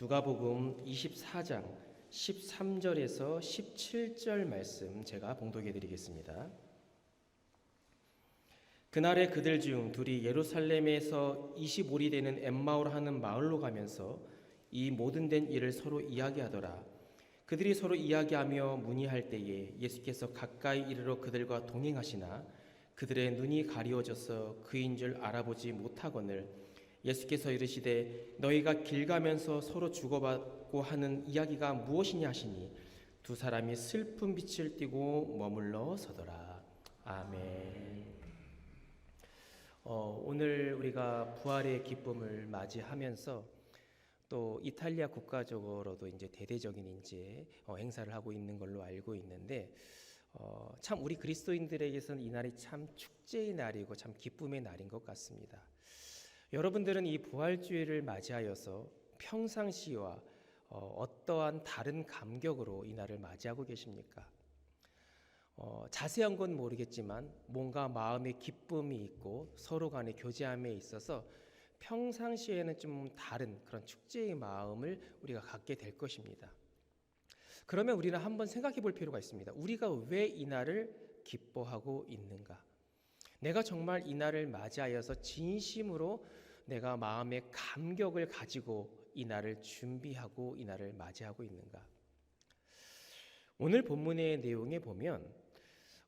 누가복음 24장 13절에서 17절 말씀 제가 봉독해 드리겠습니다. 그날에 그들 중 둘이 예루살렘에서 25리 되는 엠마오라 하는 마을로 가면서 이 모든 된 일을 서로 이야기하더라. 그들이 서로 이야기하며 문의할 때에 예수께서 가까이 이르러 그들과 동행하시나 그들의 눈이 가리워져서 그인 줄 알아보지 못하거늘 예수께서 이르시되 너희가 길 가면서 서로 주고받고 하는 이야기가 무엇이냐 하시니 두 사람이 슬픈 빛을 띠고 머물러 서더라. 아멘. 어, 오늘 우리가 부활의 기쁨을 맞이하면서 또 이탈리아 국가적으로도 이제 대대적인 이제 어, 행사를 하고 있는 걸로 알고 있는데 어, 참 우리 그리스도인들에게서는 이 날이 참 축제의 날이고 참 기쁨의 날인 것 같습니다. 여러분들은 이 부활주의를 맞이하여서 평상시와 어, 어떠한 다른 감격으로 이 날을 맞이하고 계십니까? 어, 자세한 건 모르겠지만 뭔가 마음의 기쁨이 있고 서로 간의 교제함에 있어서 평상시에는 좀 다른 그런 축제의 마음을 우리가 갖게 될 것입니다. 그러면 우리는 한번 생각해 볼 필요가 있습니다. 우리가 왜 이 날을 기뻐하고 있는가? 내가 정말 이 날을 맞이하여서 진심으로 내가 마음의 감격을 가지고 이 날을 준비하고 이 날을 맞이하고 있는가? 오늘 본문의 내용에 보면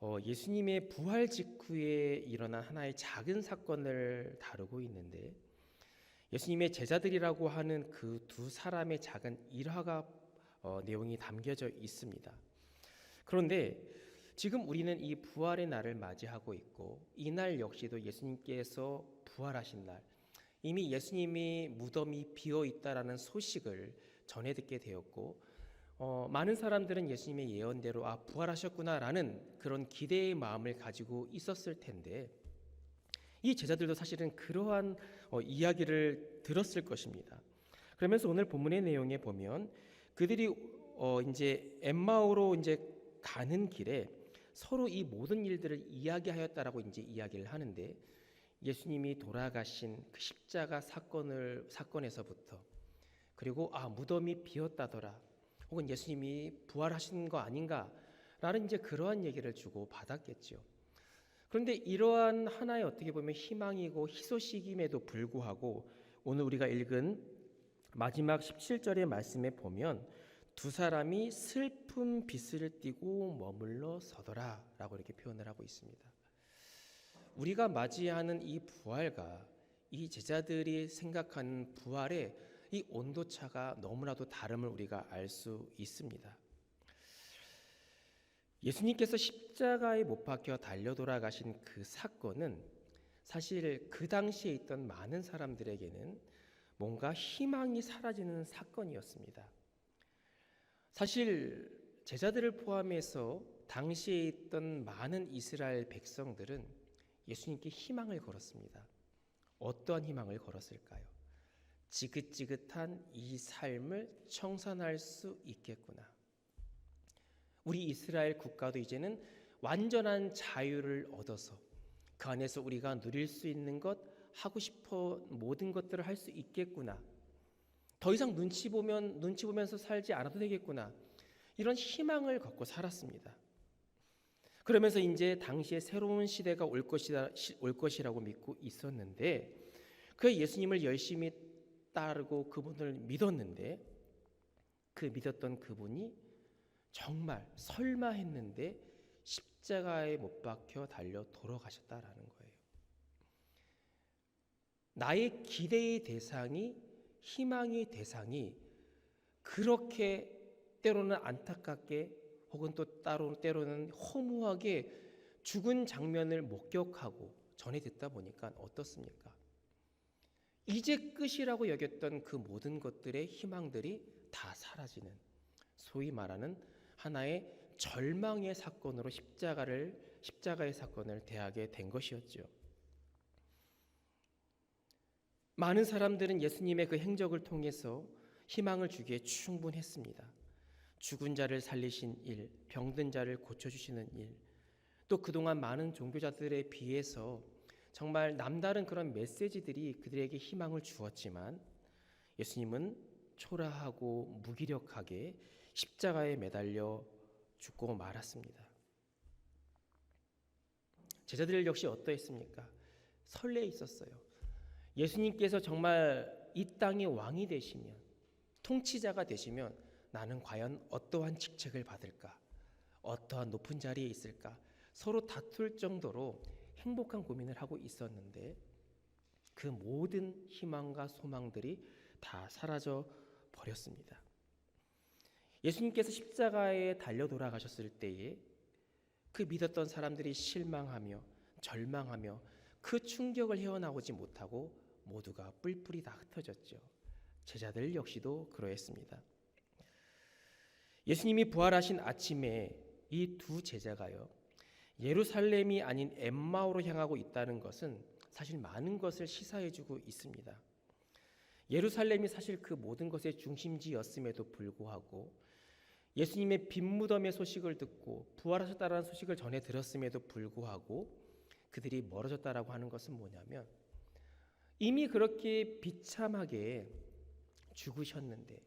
어, 예수님의 부활 직후에 일어난 하나의 작은 사건을 다루고 있는데 예수님의 제자들이라고 하는 그 두 사람의 작은 일화가 어, 내용이 담겨져 있습니다. 그런데 지금 우리는 이 부활의 날을 맞이하고 있고 이 날 역시도 예수님께서 부활하신 날 이미 예수님이 무덤이 비어 있다라는 소식을 전해 듣게 되었고 어, 많은 사람들은 예수님의 예언대로 아 부활하셨구나라는 그런 기대의 마음을 가지고 있었을 텐데 이 제자들도 사실은 그러한 어, 이야기를 들었을 것입니다. 그러면서 오늘 본문의 내용에 보면 그들이 어, 이제 엠마오로 이제 가는 길에 서로 이 모든 일들을 이야기하였다라고 이제 이야기를 하는데 예수님이 돌아가신 그 십자가 사건을 사건에서부터 그리고 아 무덤이 비었다더라 혹은 예수님이 부활하신 거 아닌가라는 이제 그러한 얘기를 주고 받았겠죠. 그런데 이러한 하나의 어떻게 보면 희망이고 희소식임에도 불구하고 오늘 우리가 읽은 마지막 17절의 말씀에 보면 두 사람이 슬픈 빛을 띠고 머물러 서더라라고 이렇게 표현을 하고 있습니다. 우리가 맞이하는 이 부활과 이 제자들이 생각하는 부활의 이 온도차가 너무나도 다름을 우리가 알 수 있습니다. 예수님께서 십자가에 못 박혀 달려 돌아가신 그 사건은 사실 그 당시에 있던 많은 사람들에게는 뭔가 희망이 사라지는 사건이었습니다. 사실 제자들을 포함해서 당시에 있던 많은 이스라엘 백성들은 예수님께 희망을 걸었습니다. 어떠한 희망을 걸었을까요? 지긋지긋한 이 삶을 청산할 수 있겠구나. 우리 이스라엘 국가도 이제는 완전한 자유를 얻어서 그 안에서 우리가 누릴 수 있는 것, 하고 싶어 모든 것들을 할 수 있겠구나. 더 이상 눈치 보면 눈치 보면서 살지 않아도 되겠구나. 이런 희망을 갖고 살았습니다. 그러면서 이제 당시에 새로운 시대가 올 것이다 올 것이라고 믿고 있었는데 그 예수님을 열심히 따르고 그분을 믿었는데 그 믿었던 그분이 정말 설마 했는데 십자가에 못 박혀 달려 돌아가셨다라는 거예요. 나의 기대의 대상이 희망의 대상이 그렇게 때로는 안타깝게 혹은 또 따로 때로는 허무하게 죽은 장면을 목격하고 전해 듣다 보니까 어떻습니까? 이제 끝이라고 여겼던 그 모든 것들의 희망들이 다 사라지는 소위 말하는 하나의 절망의 사건으로 십자가를 십자가의 사건을 대하게 된 것이었죠. 많은 사람들은 예수님의 그 행적을 통해서 희망을 주기에 충분했습니다. 죽은 자를 살리신 일, 병든 자를 고쳐주시는 일, 또 그동안 많은 종교자들에 비해서 정말 남다른 그런 메시지들이 그들에게 희망을 주었지만 예수님은 초라하고 무기력하게 십자가에 매달려 죽고 말았습니다. 제자들 역시 어떠했습니까? 설레 있었어요. 예수님께서 정말 이 땅의 왕이 되시면 통치자가 되시면 나는 과연 어떠한 직책을 받을까? 어떠한 높은 자리에 있을까? 서로 다툴 정도로 행복한 고민을 하고 있었는데 그 모든 희망과 소망들이 다 사라져 버렸습니다. 예수님께서 십자가에 달려 돌아가셨을 때에 그 믿었던 사람들이 실망하며 절망하며 그 충격을 헤어나오지 못하고 모두가 뿔뿔이 다 흩어졌죠. 제자들 역시도 그러했습니다. 예수님이 부활하신 아침에 이 두 제자가요. 예루살렘이 아닌 엠마오로 향하고 있다는 것은 사실 많은 것을 시사해주고 있습니다. 예루살렘이 사실 그 모든 것의 중심지였음에도 불구하고 예수님의 빈무덤의 소식을 듣고 부활하셨다는 소식을 전해 들었음에도 불구하고 그들이 멀어졌다라고 하는 것은 뭐냐면 이미 그렇게 비참하게 죽으셨는데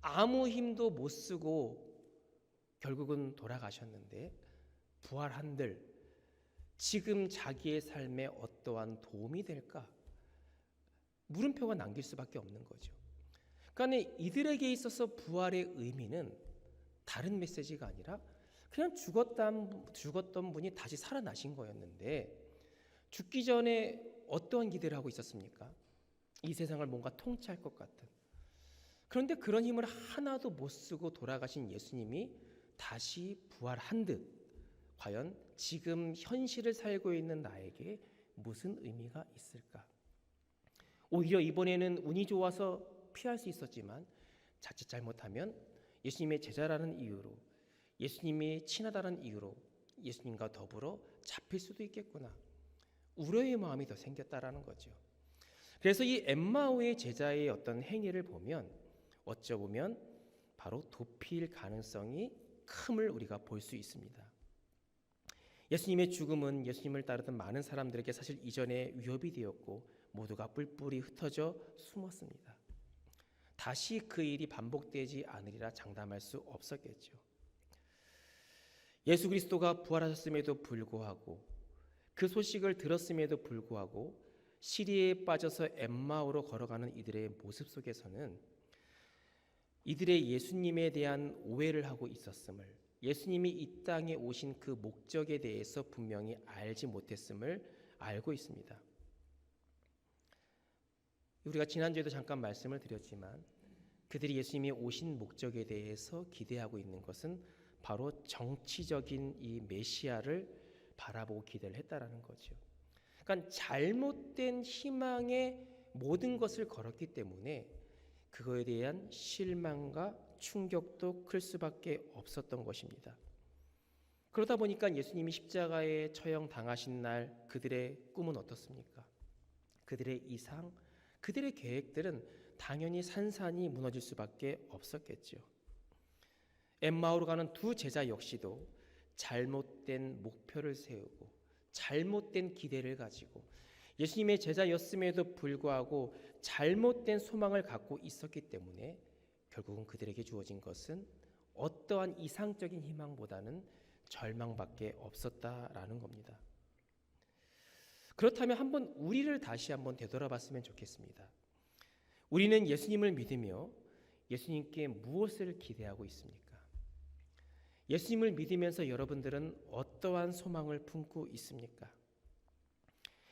아무 힘도 못 쓰고 결국은 돌아가셨는데 부활한들 지금 자기의 삶에 어떠한 도움이 될까? 물음표가 남길 수밖에 없는 거죠. 그러니까 이들에게 있어서 부활의 의미는 다른 메시지가 아니라 그냥 죽었던 죽었던 분이 다시 살아나신 거였는데 죽기 전에 어떠한 기대를 하고 있었습니까? 이 세상을 뭔가 통치할 것 같은. 그런데 그런 힘을 하나도 못 쓰고 돌아가신 예수님이 다시 부활한 듯 과연 지금 현실을 살고 있는 나에게 무슨 의미가 있을까? 오히려 이번에는 운이 좋아서 피할 수 있었지만 자칫 잘못하면 예수님의 제자라는 이유로 예수님이 친하다는 이유로 예수님과 더불어 잡힐 수도 있겠구나. 우려의 마음이 더 생겼다라는 거죠. 그래서 이 엠마오의 제자의 어떤 행위를 보면 어쩌 보면 바로 도피일 가능성이 큼을 우리가 볼 수 있습니다. 예수님의 죽음은 예수님을 따르던 많은 사람들에게 사실 이전에 위협이 되었고 모두가 뿔뿔이 흩어져 숨었습니다. 다시 그 일이 반복되지 않으리라 장담할 수 없었겠죠. 예수 그리스도가 부활하셨음에도 불구하고 그 소식을 들었음에도 불구하고 시리에 빠져서 엠마오로 걸어가는 이들의 모습 속에서는 이들의 예수님에 대한 오해를 하고 있었음을 예수님이 이 땅에 오신 그 목적에 대해서 분명히 알지 못했음을 알고 있습니다. 우리가 지난주에도 잠깐 말씀을 드렸지만 그들이 예수님이 오신 목적에 대해서 기대하고 있는 것은 바로 정치적인 이 메시아를 바라보고 기대를 했다라는 거죠. 그러니까 잘못된 희망에 모든 것을 걸었기 때문에 그거에 대한 실망과 충격도 클 수밖에 없었던 것입니다. 그러다 보니까 예수님이 십자가에 처형 당하신 날 그들의 꿈은 어떻습니까? 그들의 이상, 그들의 계획들은 당연히 산산이 무너질 수밖에 없었겠죠. 엠마오로 가는 두 제자 역시도 잘못된 목표를 세우고 잘못된 기대를 가지고 예수님의 제자였음에도 불구하고 잘못된 소망을 갖고 있었기 때문에 결국은 그들에게 주어진 것은 어떠한 이상적인 희망보다는 절망밖에 없었다라는 겁니다. 그렇다면 한번 우리를 다시 한번 되돌아봤으면 좋겠습니다. 우리는 예수님을 믿으며 예수님께 무엇을 기대하고 있습니까? 예수님을 믿으면서 여러분들은 어떠한 소망을 품고 있습니까?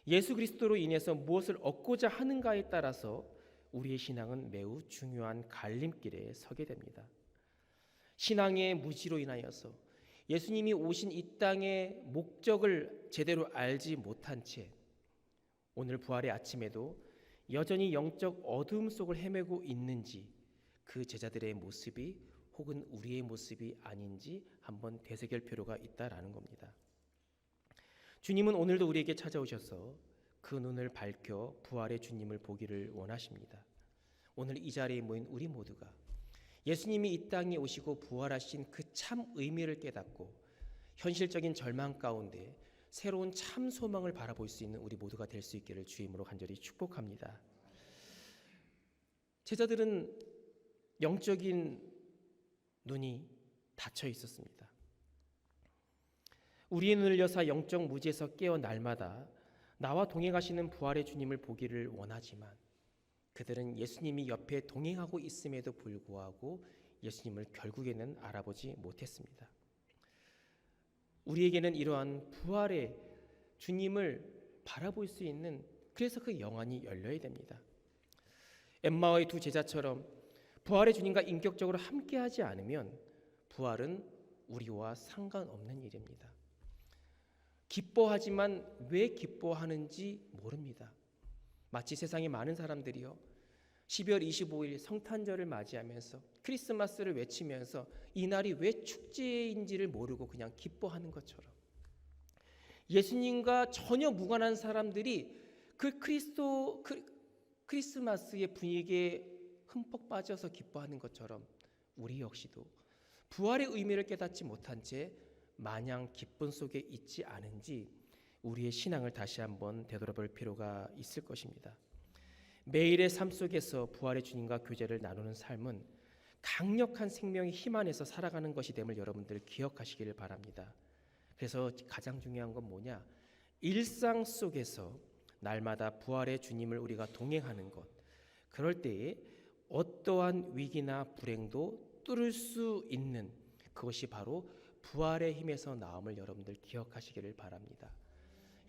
예수 그리스도로 인해서 무엇을 얻고자 하는가에 따라서 우리의 신앙은 매우 중요한 갈림길에 서게 됩니다. 신앙의 무지로 인하여서 예수님이 오신 이 땅의 목적을 제대로 알지 못한 채 오늘 부활의 아침에도 여전히 영적 어둠 속을 헤매고 있는지 그 제자들의 모습이 혹은 우리의 모습이 아닌지 한번 되새길 필요가 있다라는 겁니다. 주님은 오늘도 우리에게 찾아오셔서 그 눈을 밝혀 부활의 주님을 보기를 원하십니다. 오늘 이 자리에 모인 우리 모두가 예수님이 이 땅에 오시고 부활하신 그 참 의미를 깨닫고 현실적인 절망 가운데 새로운 참 소망을 바라볼 수 있는 우리 모두가 될 수 있기를 주임으로 간절히 축복합니다. 제자들은 영적인 눈이 닫혀 있었습니다. 우리의 눈을 여사 영적 무지에서 깨어 날마다 나와 동행하시는 부활의 주님을 보기를 원하지만 그들은 예수님이 옆에 동행하고 있음에도 불구하고 예수님을 결국에는 알아보지 못했습니다. 우리에게는 이러한 부활의 주님을 바라볼 수 있는 그래서 그 영안이 열려야 됩니다. 엠마의 두 제자처럼 부활의 주님과 인격적으로 함께하지 않으면 부활은 우리와 상관없는 일입니다. 기뻐하지만 왜 기뻐하는지 모릅니다. 마치 세상의 많은 사람들이요. 12월 25일 성탄절을 맞이하면서 크리스마스를 외치면서 이 날이 왜 축제인지를 모르고 그냥 기뻐하는 것처럼 예수님과 전혀 무관한 사람들이 그 크리스도 그, 크리스마스의 분위기에 흠뻑 빠져서 기뻐하는 것처럼 우리 역시도 부활의 의미를 깨닫지 못한 채 마냥 기쁨 속에 있지 않은지 우리의 신앙을 다시 한번 되돌아볼 필요가 있을 것입니다. 매일의 삶 속에서 부활의 주님과 교제를 나누는 삶은 강력한 생명의 힘 안에서 살아가는 것이 됨을 여러분들 기억하시기를 바랍니다. 그래서 가장 중요한 건 뭐냐? 일상 속에서 날마다 부활의 주님을 우리가 동행하는 것. 그럴 때에 어떠한 위기나 불행도 뚫을 수 있는 그것이 바로 부활의 힘에서 나옴을 여러분들 기억하시기를 바랍니다.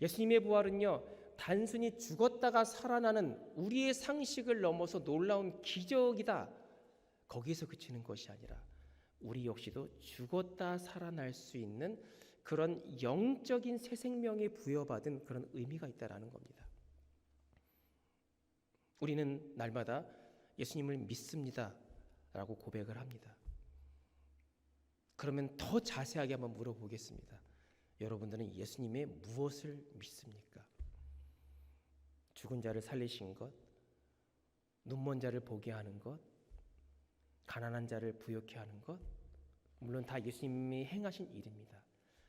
예수님의 부활은요, 단순히 죽었다가 살아나는 우리의 상식을 넘어서 놀라운 기적이다. 거기서 그치는 것이 아니라 우리 역시도 죽었다 살아날 수 있는 그런 영적인 새 생명에 부여받은 그런 의미가 있다라는 겁니다. 우리는 날마다 예수님을 믿습니다라고 고백을 합니다. 그러면 더 자세하게 한번 물어보겠습니다. 여러분들은 예수님의 무엇을 믿습니까? 죽은 자를 살리신 것, 눈먼 자를 보게 하는 것, 가난한 자를 부욕케 하는 것, 물론 다 예수님이 행하신 일입니다.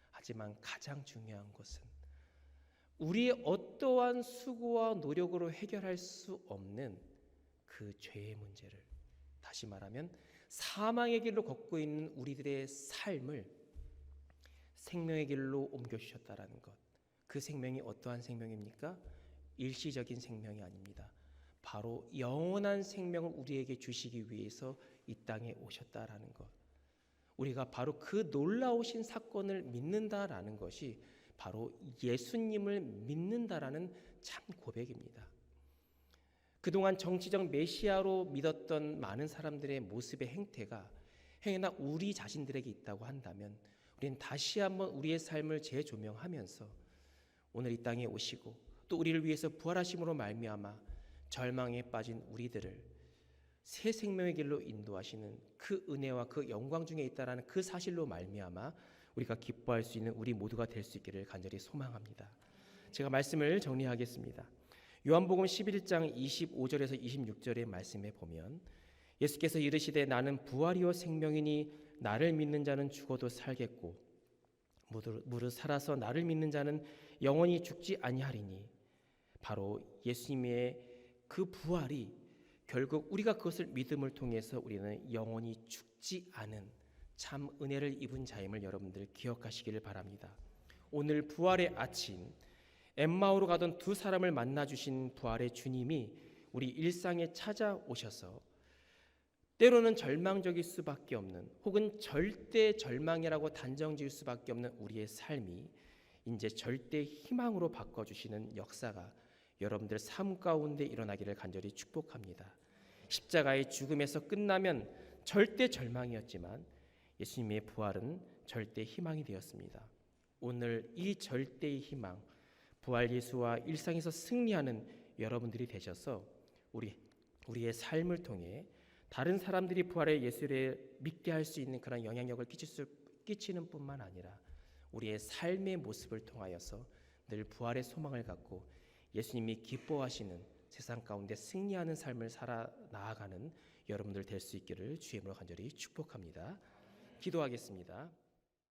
하지만 가장 중요한 것은 우리의 어떠한 수고와 노력으로 해결할 수 없는 그 죄의 문제를 다시 말하면 사망의 길로 걷고 있는 우리들의 삶을 생명의 길로 옮겨 주셨다라는 것. 그 생명이 어떠한 생명입니까? 일시적인 생명이 아닙니다. 바로 영원한 생명을 우리에게 주시기 위해서 이 땅에 오셨다라는 것. 우리가 바로 그 놀라우신 사건을 믿는다라는 것이 바로 예수님을 믿는다라는 참 고백입니다. 그동안 정치적 메시아로 믿었던 많은 사람들의 모습의 행태가 행여나 우리 자신들에게 있다고 한다면 우리는 다시 한번 우리의 삶을 재조명하면서 오늘 이 땅에 오시고 또 우리를 위해서 부활하심으로 말미암아 절망에 빠진 우리들을 새 생명의 길로 인도하시는 그 은혜와 그 영광 중에 있다라는 그 사실로 말미암아 우리가 기뻐할 수 있는 우리 모두가 될 수 있기를 간절히 소망합니다. 제가 말씀을 정리하겠습니다. 요한복음 11장 25절에서 26절의 말씀에 보면 예수께서 이르시되 나는 부활이요 생명이니 나를 믿는 자는 죽어도 살겠고 무릇 살아서 나를 믿는 자는 영원히 죽지 아니하리니 바로 예수님의 그 부활이 결국 우리가 그것을 믿음을 통해서 우리는 영원히 죽지 않은 참 은혜를 입은 자임을 여러분들 기억하시기를 바랍니다. 오늘 부활의 아침 엠마오로 가던 두 사람을 만나 주신 부활의 주님이 우리 일상에 찾아오셔서 때로는 절망적일 수밖에 없는 혹은 절대 절망이라고 단정 지을 수밖에 없는 우리의 삶이 이제 절대 희망으로 바꿔 주시는 역사가 여러분들 삶 가운데 일어나기를 간절히 축복합니다. 십자가의 죽음에서 끝나면 절대 절망이었지만 예수님의 부활은 절대 희망이 되었습니다. 오늘 이 절대의 희망 부활 예수와 일상에서 승리하는 여러분들이 되셔서 우리 우리의 삶을 통해 다른 사람들이 부활의 예수를 믿게 할 수 있는 그런 영향력을 끼칠 수, 끼치는 뿐만 아니라 우리의 삶의 모습을 통하여서 늘 부활의 소망을 갖고 예수님이 기뻐하시는 세상 가운데 승리하는 삶을 살아 나아가는 여러분들 될 수 있기를 주의 이름으로 간절히 축복합니다. 기도하겠습니다.